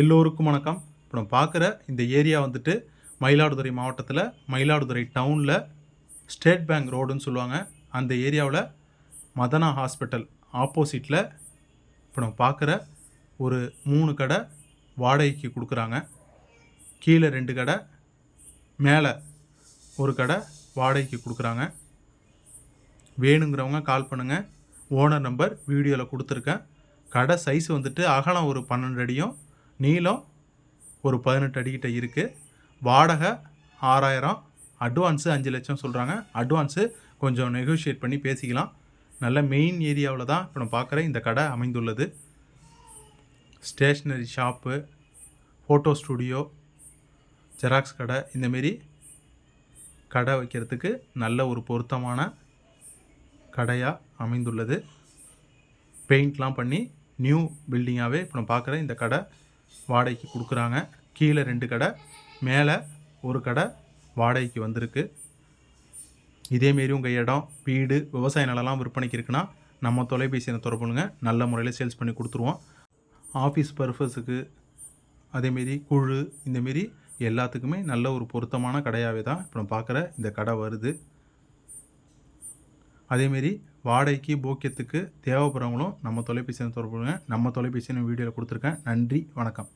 எல்லோருக்கும் வணக்கம். இப்போ நம்ம பார்க்குற இந்த ஏரியா வந்துட்டு மயிலாடுதுறை மாவட்டத்தில் மயிலாடுதுறை டவுனில் ஸ்டேட் பேங்க் ரோடுன்னு சொல்லுவாங்க. அந்த ஏரியாவில் மதனா ஹாஸ்பிட்டல் ஆப்போசிட்டில் இப்போ நம்ம பார்க்குற ஒரு மூணு கடை வாடகைக்கு கொடுக்குறாங்க. கீழே ரெண்டு கடை மேலே ஒரு கடை வாடகைக்கு கொடுக்குறாங்க. வேணுங்கிறவங்க கால் பண்ணுங்கள் ஓனர் நம்பர் வீடியோவில் கொடுத்துருக்கேன். கடை சைஸ் வந்துட்டு அகலம் ஒரு பன்னெண்டு அடியும். நீளம் ஒரு பதினெட்டு அடிக்கிட்ட இருக்குது வாடகை ஆறாயிரம். அட்வான்ஸு அஞ்சு லட்சம் சொல்கிறாங்க அட்வான்ஸு கொஞ்சம் நெகோஷியேட் பண்ணி பேசிக்கலாம். நல்ல மெயின் ஏரியாவில் தான் இப்போ நான் பார்க்குற இந்த கடை அமைந்துள்ளது. Stationery shop photo studio xerox கடை இந்தமாரி கடை வைக்கிறதுக்கு நல்ல ஒரு பொருத்தமான கடையாக அமைந்துள்ளது. பெயிண்ட்லாம் பண்ணி நியூ பில்டிங்காகவே இப்போ நான் பார்க்குற இந்த கடை வாடகைக்கு கொடுக்குறாங்க. கீழே ரெண்டு கடை மேலே ஒரு கடை வாடகைக்கு வந்திருக்கு. இதேமாரி உங்கள் இடம் வீடு விவசாய நிலம்லாம் விற்பனைக்கு இருக்குன்னா நம்ம தொலைபேசியை தொடர்புங்க நல்ல முறையில் சேல்ஸ் பண்ணி கொடுத்துருவோம். ஆஃபீஸ் பர்பஸுக்கு அதேமாரி குழு இந்தமாரி எல்லாத்துக்குமே நல்ல ஒரு பொருத்தமான கடையாகவே தான் இப்போ நம்ம பார்க்குற இந்த கடை வருது. அதேமாரி வாடகைக்கு போக்கியத்துக்கு தேவைப்படுறவங்களும் நம்ம தொலைபேசியை தொடர்புங்க நம்ம தொலைபேசியை வீடியோவில் கொடுத்துருக்கேன். நன்றி வணக்கம்.